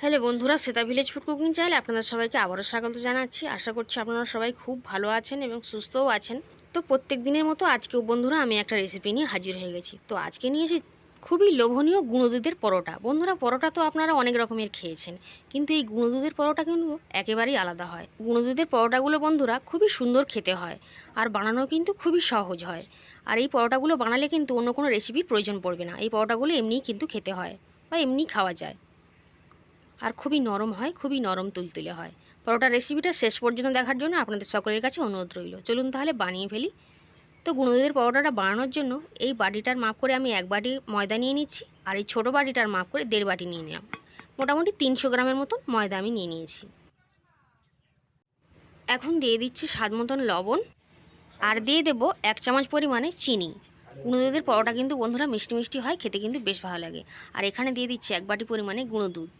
Hello বন্ধুরা সেতা village food cooking চ্যানেলে আপনাদের সবাইকে আবারও স্বাগত জানাচ্ছি। আশা করছি আপনারা সবাই খুব ভালো আছেন এবং সুস্থও আছেন। তো প্রত্যেক দিনের মতো আজকেও বন্ধুরা আমি একটা রেসিপি নিয়ে হাজির হয়ে গেছি। তো আজকে নিয়ে নিয়েছি খুবই লোভনীয় গুঁড়ো দুধের পরোটা। বন্ধুরা, পরোটা তো আপনারা অনেক রকমের খেয়েছেন, কিন্তু এই গুঁড়ো দুধের পরোটা কিন্তু একেবারেই আলাদা হয়। গুঁড়ো দুধের পরোটাগুলো বন্ধুরা খুবই সুন্দর খেতে হয় আর বানানো কিন্তু খুবই সহজ হয়। আর এই পরোটাগুলো বানালে কিন্তু অন্য কোনো রেসিপির প্রয়োজন পড়বে না। এই পরোটাগুলো এমনিই কিন্তু খেতে হয় বা এমনিই খাওয়া যায়। আর খুবই নরম হয়, খুবই নরম তুলতুলে হয়। পরোটার রেসিপিটা শেষ পর্যন্ত দেখার জন্য আপনাদের সকলের কাছে অনুরোধ রইল। চলুন তাহলে বানিয়ে ফেলি। তো গুঁড়োদের পরোটাটা বানানোর জন্য এই বাটিটার মাপ করে আমি এক বাটি ময়দা নিয়ে নিচ্ছি আর এই ছোটো বাটিটার মাপ করে দেড় বাটি নিয়ে নিলাম। মোটামুটি তিনশো গ্রামের মতন ময়দা আমি নিয়ে নিয়েছি। এখন দিয়ে দিচ্ছি স্বাদ মতন লবণ আর দিয়ে দেব এক চামচ পরিমাণে চিনি। গুঁড়ো দুধের পরোটা কিন্তু বন্ধুরা মিষ্টি মিষ্টি হয়, খেতে কিন্তু বেশ ভালো লাগে। আর এখানে দিয়ে দিচ্ছি এক বাটি পরিমাণে গুঁড়ো দুধ।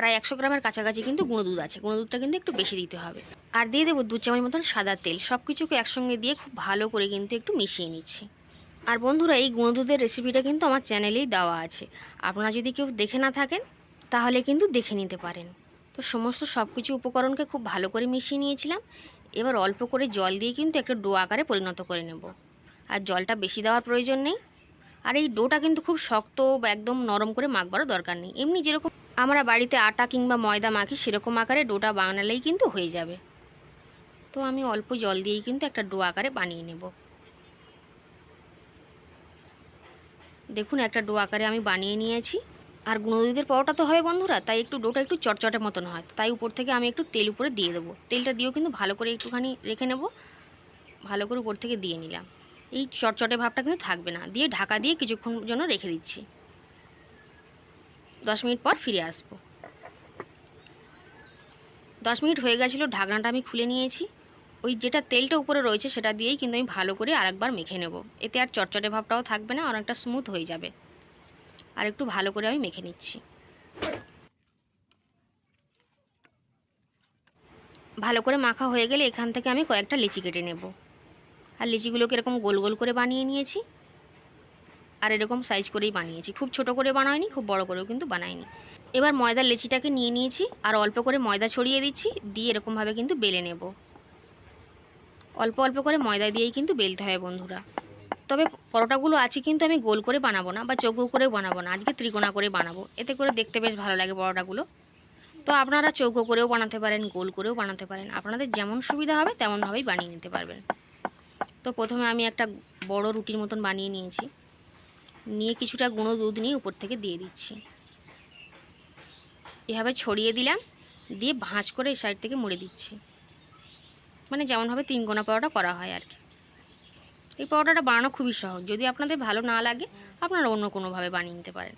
প্রায় একশো গ্রামের কাছাকাছি কিন্তু গুঁড়ো দুধ আছে। গুঁড়ো দুধটা কিন্তু একটু বেশি দিতে হবে। আর দিয়ে দেবো দু চামচ মতন সাদা তেল। সব কিছুকে একসঙ্গে দিয়ে খুব ভালো করে কিন্তু একটু মিশিয়ে নিচ্ছি। আর বন্ধুরা, এই গুঁড়ো দুধের রেসিপিটা কিন্তু আমার চ্যানেলেই দেওয়া আছে। আপনারা যদি কেউ দেখে না থাকেন, তাহলে কিন্তু দেখে নিতে পারেন। তো সমস্ত সব কিছু উপকরণকে খুব ভালো করে মিশিয়ে নিয়েছিলাম। এবার অল্প করে জল দিয়ে কিন্তু একটা ডো আকারে পরিণত করে নেব। আর জলটা বেশি দেওয়ার প্রয়োজন নেই। আর এই ডোটা কিন্তু খুব শক্ত বা একদম নরম করে মাখবারও দরকার নেই। এমনি যেরকম আমরা বাড়িতে আটা কিংবা ময়দা মাখি সেরকম আকারে ডোটা বানালেই কিন্তু হয়ে যাবে। তো আমি অল্প জল দিয়েই কিন্তু একটা ডো আকারে বানিয়ে নেব। দেখুন, একটা ডো আকারে আমি বানিয়ে নিয়েছি। আর গুঁড়ো দুধের পরোটা তো হবে বন্ধুরা, তাই একটু ডোটা একটু চটচটে মতন হয়। তাই উপর থেকে আমি একটু তেল উপরে দিয়ে দেবো। তেলটা দিয়েও কিন্তু ভালো করে একটুখানি রেখে নেব। ভালো করে উপর থেকে দিয়ে নিলাম। এই চটচটে ভাবটা কিন্তু থাকবে না। দিয়ে ঢাকা দিয়ে কিছুক্ষণ জন্য রেখে দিচ্ছি। দশ মিনিট পর ফিরে আসব। দশ মিনিট হয়ে গেছিল, ঢাকনাটা আমি খুলে নিয়েছি। ওই যেটা তেলটা উপরে রয়েছে সেটা দিয়েই কিন্তু আমি ভালো করে আরেকবার মেখে নেব। এতে আর চটচটে ভাবটাও থাকবে না, অনেকটা স্মুথ হয়ে যাবে। আর একটু ভালো করে আমি মেখে নিচ্ছি। ভালো করে মাখা হয়ে গেলে এখান থেকে আমি কয়েকটা লিচি কেটে নেব। আর লিচিগুলোকে এরকম গোল গোল করে বানিয়ে নিয়েছি। আর এরকম সাইজ করেই বানিয়েছি। খুব ছোট করে বানায়নি খুব বড় করেও কিন্তু বানায়নি এবার ময়দার লেচিটাকে নিয়ে নিয়েছি আর অল্প করে ময়দা ছড়িয়ে দিচ্ছি, দিয়ে এরকমভাবে কিন্তু বেলে নেব। অল্প অল্প করে ময়দা দিয়েই কিন্তু বেলতে হবে বন্ধুরা। তবে পরোটাগুলো আছে কিন্তু আমি গোল করে বানাবো না বা চৌকো করেও বানাবো না, আজকে ত্রিকোণা করে বানাবো। এতে করে দেখতে বেশ ভালো লাগে পরোটাগুলো। তো আপনারা চৌকো করেও বানাতে পারেন, গোল করেও বানাতে পারেন। আপনাদের যেমন সুবিধা হবে তেমনভাবেই বানিয়ে নিতে পারবেন। তো প্রথমে আমি একটা বড় রুটির মতন বানিয়ে নিয়েছি। নিয়ে কিছুটা গুঁড়ো দুধ নিয়ে উপর থেকে দিয়ে দিচ্ছি। এভাবে ছড়িয়ে দিলাম, দিয়ে ভাঁজ করে এই সাইড থেকে মুড়ে দিচ্ছি। মানে যেমনভাবে তিন কোনা পাওয়াটা করা হয় আর কি। এই পাউডারটা বানানো খুবই সহজ। যদি আপনাদের ভালো না লাগে, আপনারা অন্য কোনোভাবে বানিয়ে নিতে পারেন।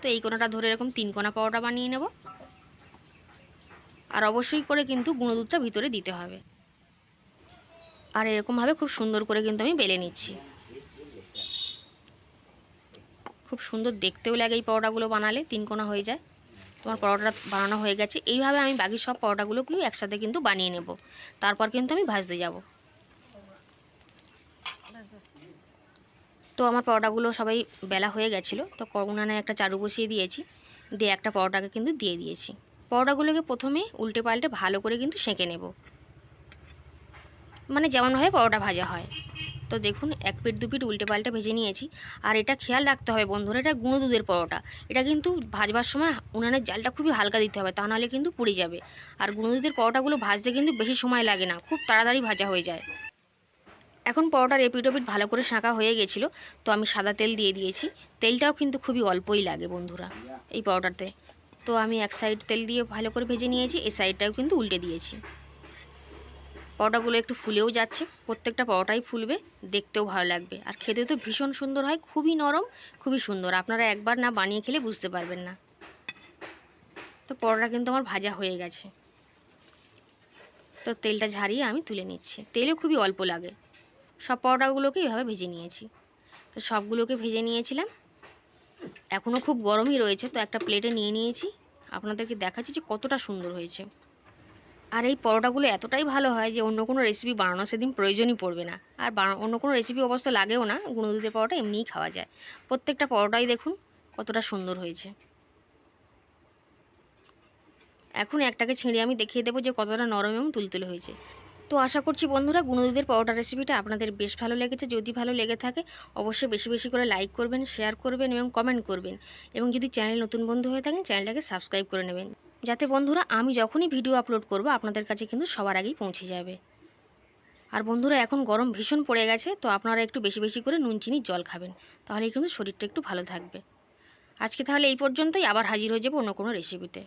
তো এই কোনাটা ধরে এরকম তিন কোনা পাউডার বানিয়ে নেব। আর অবশ্যই করে কিন্তু গুঁড়ো দুধটা ভিতরে দিতে হবে। আর এরকমভাবে খুব সুন্দর করে কিন্তু আমি বেলে নিচ্ছি। খুব সুন্দর দেখতেও লাগে এই পরোটাগুলো বানালে, তিন কোনা হয়ে যায়। তোমার পরোটা বানানো হয়ে গেছে। এইভাবে আমি বাকি সব পরোটাগুলোকেও একসাথে কিন্তু বানিয়ে নেব। তারপর কিন্তু আমি ভাজতে যাব। তো আমার পরোটাগুলো সবাই বেলা হয়ে গেছিল। তো উনানে একটা চারু বসিয়ে দিয়েছি। দিয়ে একটা পরোটাকে কিন্তু দিয়ে দিয়েছি। পরোটাগুলোকে প্রথমে উল্টে পাল্টে ভালো করে কিন্তু সেঁকে নেব। মানে যেমনভাবে পরোটা ভাজা হয়। তো দেখুন, এক পিঠ, দু পিঠ উল্টে পাল্টে ভেজে নিয়েছি। আর এটা খেয়াল রাখতে হবে বন্ধুরা, এটা গুঁড়ো দুধের পরোটা। এটা কিন্তু ভাজবার সময় উনানের জালটা খুবই হালকা দিতে হবে, তা নাহলে কিন্তু পুড়ে যাবে। আর গুঁড়ো দুধের পরোটাগুলো ভাজতে কিন্তু বেশি সময় লাগে না, খুব তাড়াতাড়ি ভাজা হয়ে যায়। এখন পরোটার এপিট ওপিট ভালো করে শাঁকা হয়ে গেছিল, তো আমি সাদা তেল দিয়ে দিয়েছি। তেলটাও কিন্তু খুবই অল্পই লাগে বন্ধুরা, এই পরোটাতে। তো আমি এক সাইড তেল দিয়ে ভালো করে ভেজে নিয়েছি এই সাইডটাও কিন্তু উল্টে দিয়েছি। পরোটাগুলো একটু ফুলেও যাচ্ছে। প্রত্যেকটা পরোটাই ফুলবে, দেখতেও ভালো লাগবে। আর খেতে তো ভীষণ সুন্দর হয়, খুবই নরম, খুবই সুন্দর। আপনারা একবার না বানিয়ে খেলে বুঝতে পারবেন না। তো পরোটা কিন্তু আমার ভাজা হয়ে গেছে। তো তেলটা ঝারিয়ে আমি তুলে নিচ্ছি। তেলও খুবই অল্প লাগে। সব পরোটাগুলোকে এভাবে ভেজে নিয়েছি। তো সবগুলোকে ভেজে নিয়েছিলাম। এখনও খুব গরমই রয়েছে, তো একটা প্লেটে নিয়ে নিয়েছি। আপনাদেরকে দেখাচ্ছি যে কতটা সুন্দর হয়েছে। আর এই পরোটাগুলো এতটাই ভালো হয় যে অন্য কোনো রেসিপি বানানো সেদিন প্রয়োজনই পড়বে না। আর অন্য কোনো রেসিপি অবশ্য লাগেও না গুঁড়ো দুধের পরোটা এমনিই খাওয়া যায়। প্রত্যেকটা পরোটাই দেখুন কতটা সুন্দর হয়েছে। এখন একটাকে ছিঁড়ে আমি দেখিয়ে দেবো যে কতটা নরম এবং তুলতুলে হয়েছে। তো আশা করছি বন্ধুরা গুঁড়ো দুধের পরোটা রেসিপিটা আপনাদের বেশ ভালো লেগেছে। যদি ভালো লেগে থাকে, অবশ্যই বেশি বেশি করে লাইক করবেন শেয়ার করবেন এবং কমেন্ট করবেন। এবং যদি চ্যানেল নতুন বন্ধু হয়ে থাকেন চ্যানেলটাকে সাবস্ক্রাইব করে নেবেন। যাতে বন্ধুরা আমি যখনই ভিডিও আপলোড করব, আপনাদের কাছে কিন্তু সবার আগেই পৌঁছে যাবে। আর বন্ধুরা, এখন গরম ভীষণ পড়ে গেছে, তো আপনারা একটু বেশি বেশি করে নুন চিনির জল খাবেন। তাহলে কিন্তু শরীরটা একটু ভালো থাকবে। আজকে তাহলে এই পর্যন্তই, আবার হাজির হয়ে যাব অন্য কোনো রেসিপিতে